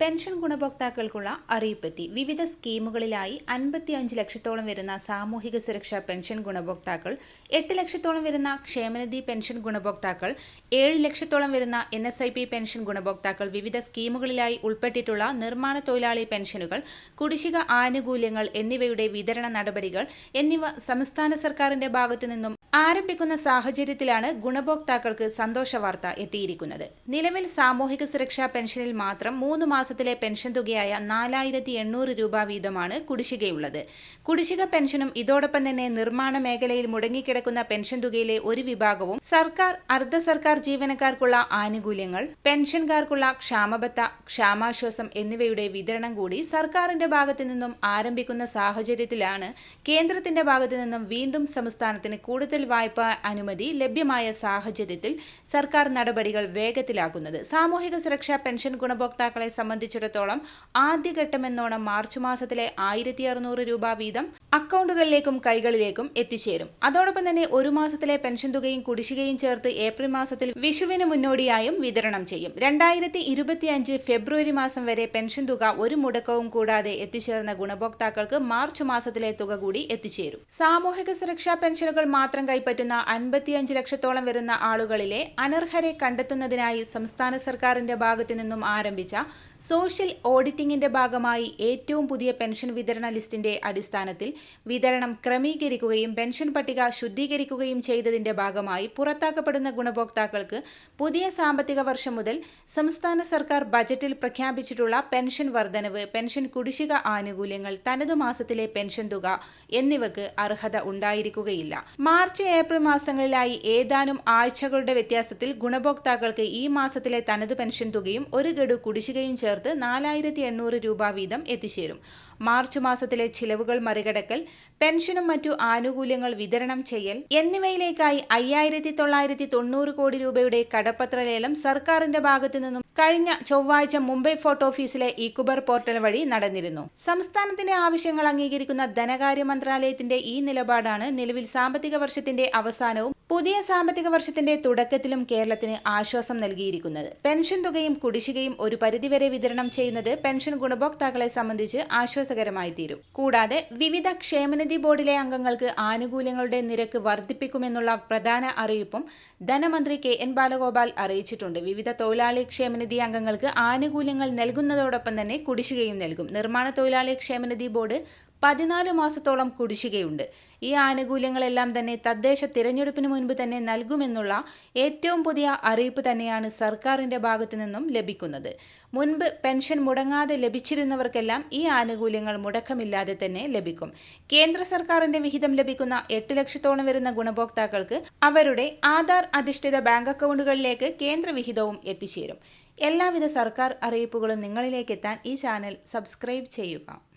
Pension ഗുണഭോക്താക്കൾക്കുള്ള അറിയിപ്പെത്തി. വിവിധ സ്കീമുകളിലായി അൻപത്തി അഞ്ച് ലക്ഷത്തോളം വരുന്ന സാമൂഹിക സുരക്ഷാ പെൻഷൻ ഗുണഭോക്താക്കൾ എട്ട് ലക്ഷത്തോളം വരുന്ന ക്ഷേമനിധി പെൻഷൻ ഗുണഭോക്താക്കൾ ഏഴ് ലക്ഷത്തോളം വരുന്ന N S I P pension ഗുണഭോക്താക്കൾ വിവിധ സ്കീമുകളിലായി ഉൾപ്പെട്ടിട്ടുള്ള നിർമ്മാണ തൊഴിലാളി പെൻഷനുകൾ കുടിശ്ശിക ആനുകൂല്യങ്ങൾ എന്നിവയുടെ വിതരണ നടപടികൾ എന്നിവ സംസ്ഥാന സർക്കാരിന്റെ ഭാഗത്തു നിന്നും ആരംഭിക്കുന്ന സാഹചര്യത്തിലാണ് ഗുണഭോക്താക്കൾക്ക് സന്തോഷ വാർത്ത എത്തിയിരിക്കുന്നത്. നിലവിൽ സാമൂഹിക സുരക്ഷാ പെൻഷനിൽ മാത്രം മൂന്ന് മാസത്തിലെ പെൻഷൻ തുകയായ നാലായിരത്തി എണ്ണൂറ് രൂപ വീതമാണ് കുടിശ്ശികയുള്ളത്. കുടിശ്ശിക പെൻഷനും ഇതോടൊപ്പം തന്നെ നിർമ്മാണ മേഖലയിൽ മുടങ്ങിക്കിടക്കുന്ന പെൻഷൻ തുകയിലെ ഒരു വിഭാഗവും സർക്കാർ അർദ്ധ സർക്കാർ ജീവനക്കാർക്കുള്ള ആനുകൂല്യങ്ങൾ പെൻഷൻകാർക്കുള്ള ക്ഷാമബത്ത ക്ഷാമാശ്വാസം എന്നിവയുടെ വിതരണം കൂടി സർക്കാരിന്റെ ഭാഗത്തു നിന്നും ആരംഭിക്കുന്ന സാഹചര്യത്തിലാണ് കേന്ദ്രത്തിന്റെ ഭാഗത്തു നിന്നും വീണ്ടും സംസ്ഥാനത്തിന് കൂടുതൽ വായ്പാ അനുമതി ലഭ്യമായ സാഹചര്യത്തിൽ സർക്കാർ നടപടികൾ വേഗത്തിലാക്കുന്നത്. സാമൂഹിക സുരക്ഷാ പെൻഷൻ ഗുണഭോക്താക്കളെ സംബന്ധിച്ചിടത്തോളം ആദ്യഘട്ടമെന്നോണം മാർച്ച് മാസത്തിലെ ആയിരത്തി അറുന്നൂറ് രൂപ വീതം അക്കൗണ്ടുകളിലേക്കും കൈകളിലേക്കും എത്തിച്ചേരും. അതോടൊപ്പം തന്നെ ഒരു മാസത്തിലെ പെൻഷൻ തുകയും കുടിശ്ശികയും ചേർത്ത് ഏപ്രിൽ മാസത്തിൽ വിഷുവിന് മുന്നോടിയായും വിതരണം ചെയ്യും. രണ്ടായിരത്തി ഇരുപത്തിയഞ്ച് ഫെബ്രുവരി മാസം വരെ പെൻഷൻ തുക ഒരു മുടക്കവും കൂടാതെ എത്തിച്ചേർന്ന ഗുണഭോക്താക്കൾക്ക് മാർച്ച് മാസത്തിലെ തുക കൂടി എത്തിച്ചേരും. സാമൂഹിക സുരക്ഷാ പെൻഷനുകൾ മാത്രം കൈപ്പറ്റുന്ന അൻപത്തിയഞ്ച് ലക്ഷത്തോളം വരുന്ന ആളുകളിലെ അനർഹരെ കണ്ടെത്തുന്നതിനായി സംസ്ഥാന സർക്കാരിന്റെ ഭാഗത്തു നിന്നും ആരംഭിച്ച സോഷ്യൽ ഓഡിറ്റിംഗിന്റെ ഭാഗമായി ഏറ്റവും പുതിയ പെൻഷൻ വിതരണ ലിസ്റ്റിന്റെ അടിസ്ഥാനത്തിൽ വിതരണം ക്രമീകരിക്കുകയും പെൻഷൻ പട്ടിക ശുദ്ധീകരിക്കുകയും ചെയ്തതിന്റെ ഭാഗമായി പുറത്താക്കപ്പെടുന്ന ഗുണഭോക്താക്കൾക്ക് പുതിയ സാമ്പത്തിക വർഷം മുതൽ സംസ്ഥാന സർക്കാർ ബജറ്റിൽ പ്രഖ്യാപിച്ചിട്ടുള്ള പെൻഷൻ വർധനവ് പെൻഷൻ കുടിശ്ശിക ആനുകൂല്യങ്ങൾ തനതു മാസത്തിലെ പെൻഷൻ തുക എന്നിവക്ക് അർഹത ഉണ്ടായിരിക്കുകയില്ല. മാർച്ച് ഏപ്രിൽ മാസങ്ങളിലായി ഏതാനും ആഴ്ചകളുടെ വ്യത്യാസത്തിൽ ഗുണഭോക്താക്കൾക്ക് ഈ മാസത്തിലെ തനതു പെൻഷൻ തുകയും ഒരു ഗഡു കുടിശ്ശികയും ചേർത്ത് നാലായിരത്തി എണ്ണൂറ് രൂപ വീതം എത്തിച്ചേരും. മാർച്ച് മാസത്തിലെ ചിലവുകൾ മറികടക്കൽ പെൻഷനും മറ്റു ആനുകൂല്യങ്ങൾ വിതരണം ചെയ്യൽ എന്നിവയിലേക്കായി അയ്യായിരത്തി തൊള്ളായിരത്തി തൊണ്ണൂറ് കോടി രൂപയുടെ കടപ്പത്ര ലേലം സർക്കാരിന്റെ ഭാഗത്തു നിന്നും കഴിഞ്ഞ ചൊവ്വാഴ്ച മുംബൈ ഫോർട്ട് ഓഫീസിലെ ഇക്കുബർ പോർട്ടൽ വഴി നടന്നിരുന്നു. സംസ്ഥാനത്തിന്റെ ആവശ്യങ്ങൾ അംഗീകരിക്കുന്ന ധനകാര്യ മന്ത്രാലയത്തിന്റെ ഈ നിലപാടാണ് നിലവിൽ സാമ്പത്തിക വർഷത്തിന്റെ അവസാനവും പുതിയ സാമ്പത്തിക വർഷത്തിന്റെ തുടക്കത്തിലും കേരളത്തിന് ആശ്വാസം നൽകിയിരിക്കുന്നത്. പെൻഷൻ തുകയും കുടിശ്ശികയും ഒരു പരിധിവരെ വിതരണം ചെയ്യുന്നത് പെൻഷൻ ഗുണഭോക്താക്കളെ സംബന്ധിച്ച് ആശ്വാസകരമായി തീരും കൂടാതെ വിവിധ ക്ഷേമനിധി ബോർഡിലെ അംഗങ്ങൾക്ക് ആനുകൂല്യങ്ങളുടെ നിരക്ക് വർദ്ധിപ്പിക്കുമെന്നുള്ള പ്രധാന അറിയിപ്പും ധനമന്ത്രി കെ. എൻ. ബാലഗോപാൽ അറിയിച്ചിട്ടുണ്ട്. വിവിധ തൊഴിലാളി ക്ഷേമനിധി അംഗങ്ങൾക്ക് ആനുകൂല്യങ്ങൾ നൽകുന്നതോടൊപ്പം തന്നെ കുടിശ്ശികയും നൽകും. നിർമ്മാണ തൊഴിലാളി ക്ഷേമനിധി ബോർഡ് പതിനാല് മാസത്തോളം കുടിശ്ശികയുണ്ട്. ഈ ആനുകൂല്യങ്ങളെല്ലാം തന്നെ തദ്ദേശ തിരഞ്ഞെടുപ്പിന് മുൻപ് തന്നെ നൽകുമെന്നുള്ള ഏറ്റവും പുതിയ അറിയിപ്പ് തന്നെയാണ് സർക്കാരിന്റെ ഭാഗത്തു നിന്നും ലഭിക്കുന്നത്. മുൻപ് പെൻഷൻ മുടങ്ങാതെ ലഭിച്ചിരുന്നവർക്കെല്ലാം ഈ ആനുകൂല്യങ്ങൾ മുടക്കമില്ലാതെ തന്നെ ലഭിക്കും. കേന്ദ്ര സർക്കാരിന്റെ വിഹിതം ലഭിക്കുന്ന എട്ട് ലക്ഷത്തോളം വരുന്ന ഗുണഭോക്താക്കൾക്ക് അവരുടെ ആധാർ അധിഷ്ഠിത ബാങ്ക് അക്കൗണ്ടുകളിലേക്ക് കേന്ദ്ര വിഹിതവും എത്തിച്ചേരും. എല്ലാവിധ സർക്കാർ അറിയിപ്പുകളും നിങ്ങളിലേക്ക് എത്താൻ ഈ ചാനൽ സബ്സ്ക്രൈബ് ചെയ്യുക.